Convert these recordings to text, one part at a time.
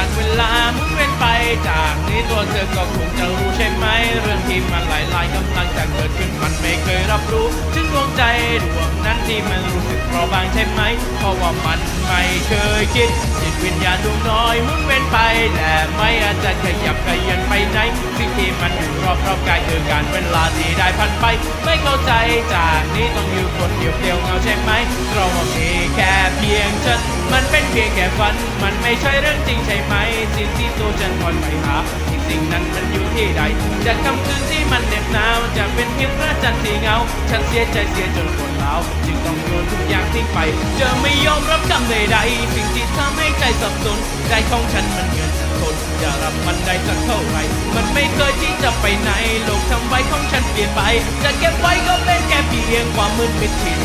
การเวลาหมุนเวีนไปจากนี้ตัวเธอก็คงจะรู้ใช่ไหมเรื่องที่มันหลายๆกำลังจะเกิดขึ้น มันไม่เคยรับรู้ ถึงดวงใจดวงนั้นที่มันรู้สึกเปราะบางใช่ไหม เพราะว่ามันไม่เคยคิดจิตวิญญาณดวงน้อยมุนเวียนไปแต่ไม่อาจจะขยับขยันไปไหนสิ่งที่มันอยู่รอบรอบกายคือการเวลาที่ได้พันไป ไม่เข้าใจจากนี้ต้องอยู่คนเดียวเดียวเงาใช่ไหมเราว่ามีแค่เพียงฉันมันเป็นเพียงแค่ฝัน มันไม่ใช่เรื่องจริงใช่ไหม สิ่งที่ตัวฉันคอยไปหาสิ่งสิ่งนั้นมันอยู่ที่ใดจากคำคืนที่มันเหน็บหนาวจะเป็นเพียงพระจันทีเงา ฉันเสียใจเสียจนปวดร้าวจึงต้องโยนทุกอย่างทิ้งไปจะไม่ยอมรับคำใดๆสิ่งที่ทำให้ใจสับสนใจของฉันมันเงินจะทนจะรับมันได้สักเท่าไหร่มันไม่เคย ไปไหนโลกทำไว้ของฉันเปลี่ยนไป จะเก็บไว้ก็เป็นแค่เพียงความมืดมิดที่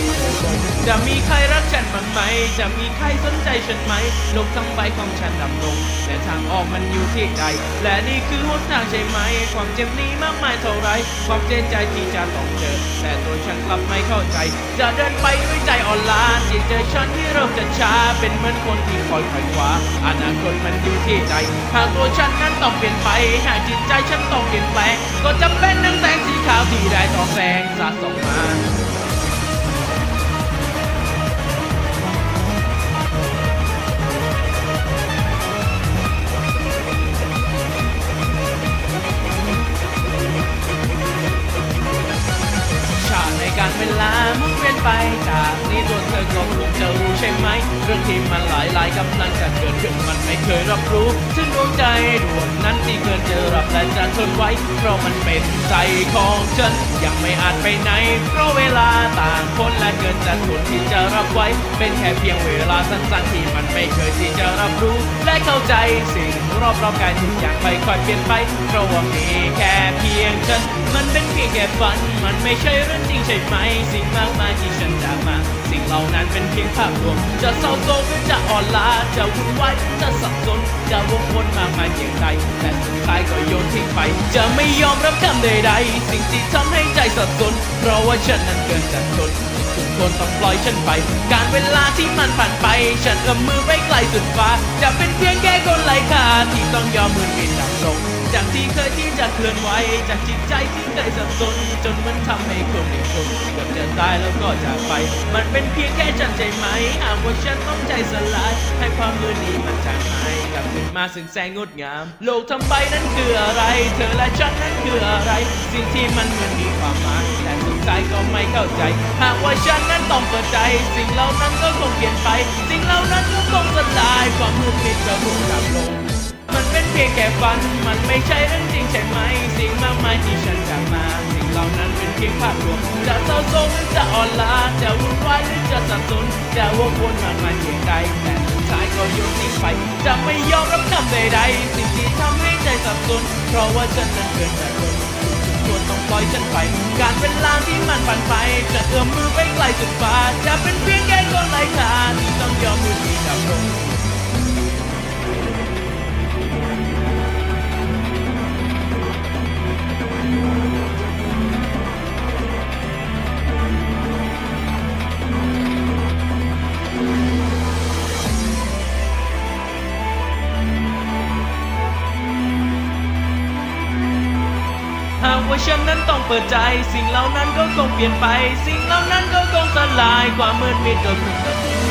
จะมีใครรักฉันบ้างไหม จะมีใครสนใจฉันไหม โลกทั้งใบของฉันดำลงแต่ทางออกมันอยู่ที่ใด และนี่คือหนทางใช่ไหม ความเจ็บนี้มากมายเท่าไร ความเจ็บใจที่จะต้องเจอ แต่ตัวฉันกลับไม่เข้าใจ จะเดินไปด้วยใจอ่อนล้าจิตใจฉันที่เริ่มจะช้า เป็นเหมือนคนที่คอยไขว่คว้าอนาคตมันอยู่ที่ใด หากตัวฉันนั้นต้องเปลี่ยนไป หากจิตใจฉันต้องเปลี่ยนแปลงก็จำเป็นนังแสงสีขาวที่ได้ต่อแสงสาดส่องมาชาติในการเวลามุนเวียนไปจากนี้ตัวเธอก็คงจะรู้ใช่ไหม เรื่องที่มันหลายหลายกำลังจะเกิดขึ้นมันไม่เคยรับรู้ถึงดวงใจดวงนั้นที่เกินจะรับและจะทนไว้ เพราะมันเป็นใจของฉันยังไม่อาจไปไหน เพราะเวลาต่างคนและเกินจะทนที่จะรับไว้ เป็นแค่เพียงเวลาสั้นๆที่มันไม่เคยที่จะรับรู้ และเข้าใจสิ่งรอบๆกายทุกอย่างไม่ค่อยเปลี่ยนไปเพราะว่ามีแค่เพียงฉันมันเป็นเพียงแค่ฝัน มันไม่ใช่เรื่องจริงใช่ไหม สิ่งมากมายที่ฉันจะมา สิ่งเหล่านั้นเป็นเพียงภาพรวม จะเศร้าโศกหรือจะอ่อนล้าจะวุ่นวายจะสับสน จะวกวนมากมายเพียงใดแต่สุดท้ายก็โยนทิ้งไป จะไม่ยอมรับคำใดๆสิ่งที่ทำให้ใจสับสน เพราะว่าฉันนั้นเกินจะทนทุกคนต้องปล่อยฉันไป การเวลาที่มันผ่านไป ฉันเอื้อมมือไปไกลสุดฟ้า จะเป็นเพียงแค่คนไร้ค่าที่ต้องยอมมือมิดดับลงจ ที่เคยที่จะเคลื่อนไหวจากจิตใจที่เคยสับสน จนมันทำให้คนในคนเกือบจะตายแล้วก็จากไป มันเป็นเพียงแค่ฉันใจไหมหากว่าฉันต้องใจสลายให้ความมือนี้มันจางหายกลับขึ้นมาซึ่งแสงงดงาม โลกทั้งใบนั้นคืออะไร เธอและฉันนั้นคืออะไร สิ่งที่มันเหมือนมีความหมายแต่สุดท้ายก็ไม่เข้าใจ หากว่าฉันนั้นต้องเปิดใจ สิ่งเหล่านั้นก็คงเปลี่ยนไป สิ่งเหล่านั้นก็คงสลายความมืดมิดก็คงดับลง เพียงแค่ฝัน มันไม่ใช่เรื่องจริงใช่ไหม สิ่งมากมายที่ฉันจากมา สิ่งเหล่านั้นเป็นเพียงภาพรวมจะเศร้าโศกหรือจะอ่อนล้า จะวุ่นวายหรือจะสับสน จะวกวนมากมายเพียงใด แต่สุดท้ายก็ยนทิ้งไป จะไม่ยอมรับคำใดๆ สิ่งที่ทำให้ใจสับสน เพราะว่าฉันนั้นเกินจะทนทุกคนต้องปล่อยฉันไป การเวลางที่มันผ่านไป จะเอื้อมมือไปไกลสุดฟ้า จะเป็นเพียงแค่คนไร้ค่าที่ต้องยอมมือที่ดับลง หากว่าฉันนั้นต้องเปิดใจ สิ่งเหล่านั้นก็คงเปลี่ยนไป สิ่งเหล่านั้นก็คงสลายความมืดมิดก็คงจะถูก